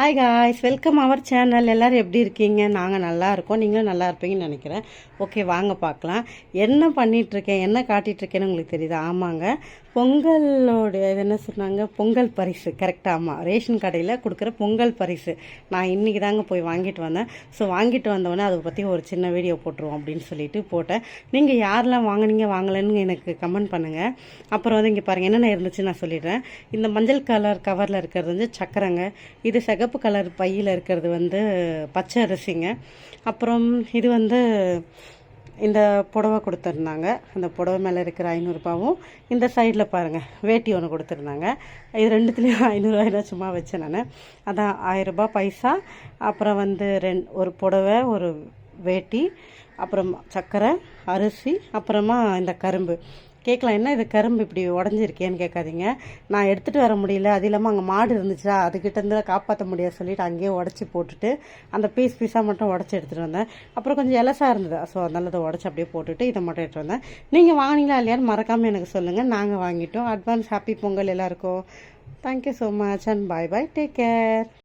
Hi guys welcome our channel எல்லோரும் எப்படி இருக்கீங்க? நாங்கள் நல்லா இருக்கோம். நீங்களும் நல்லா இருப்பீங்கன்னு நினைக்கிறேன். ஓகே வாங்க பார்க்கலாம். என்ன பண்ணிகிட்ருக்கேன் என்ன காட்டிகிட்ருக்கேன்னு உங்களுக்கு தெரியுது? ஆமாங்க. பொங்கலோடைய இது என்ன சொன்னாங்க? பொங்கல் பரிசு. கரெக்டாக ஆமாம் ரேஷன் கடையில் கொடுக்குற பொங்கல் பரிசு. நான் இன்றைக்கி தாங்க போய் வாங்கிட்டு வந்தேன். ஸோ வாங்கிட்டு வந்தவொடனே அதை பற்றி ஒரு சின்ன வீடியோ போட்டுருவோம் அப்படின்னு சொல்லிட்டு போட்டேன். நீங்கள் யாரெல்லாம் வாங்கினீங்க வாங்கலைன்னு எனக்கு கமெண்ட் பண்ணுங்கள் அப்புறம் வந்து இங்கே பாருங்கள் என்னென்ன இருந்துச்சு நான் சொல்லிடுறேன். இந்த மஞ்சள் கலர் கவரில் இருக்கிறது வந்து சக்கரைங்க. இது சிகப்பு கலர் பையில் இருக்கிறது வந்து பச்சை அரிசிங்க. அப்புறம் இது வந்து இந்த புடவை கொடுத்துருந்தாங்க. அந்த புடவை மேலே இருக்கிற ஐநூறுரூபாவும் இந்த சைடில் பாருங்கள் வேட்டி ஒன்று கொடுத்துருந்தாங்க. இது ரெண்டுத்துலேயும் ஐநூறுரூவாயிரம் சும்மா வச்சேன் நான். அதான் ஆயிரரூபா பைசா. அப்புறம் வந்து ரெண் ஒரு புடவை ஒரு வேட்டி அப்புறம் சர்க்கரை அரிசி அப்புறமா இந்த கரும்பு. கேட்கலாம் என்ன இது கரும்பு இப்படி உடஞ்சிருக்கேன்னு கேட்காதீங்க. நான் எடுத்துகிட்டு வர முடியல அது இல்லாமல் அங்கே மாடு இருந்துச்சா அதுக்கிட்டேருந்து காப்பாற்ற முடியாது சொல்லிட்டு அங்கேயே உடச்சி போட்டுட்டு அந்த பீஸ் பீஸாக மட்டும் உடச்சி எடுத்துகிட்டு வந்தேன். அப்புறம் கொஞ்சம் இலசாக இருந்தது. ஸோ அதனால் அதை உடச்சி அப்படியே போட்டுட்டு இதை மட்டும் எடுத்துகிட்டு வந்தேன். நீங்கள் வாங்கினீங்களா இல்லையான்னு மறக்காமல் எனக்கு சொல்லுங்கள் நாங்கள் வாங்கிட்டோம். அட்வான்ஸ் ஹாப்பி பொங்கல் எல்லாருக்கும். Thank you so much and bye bye take care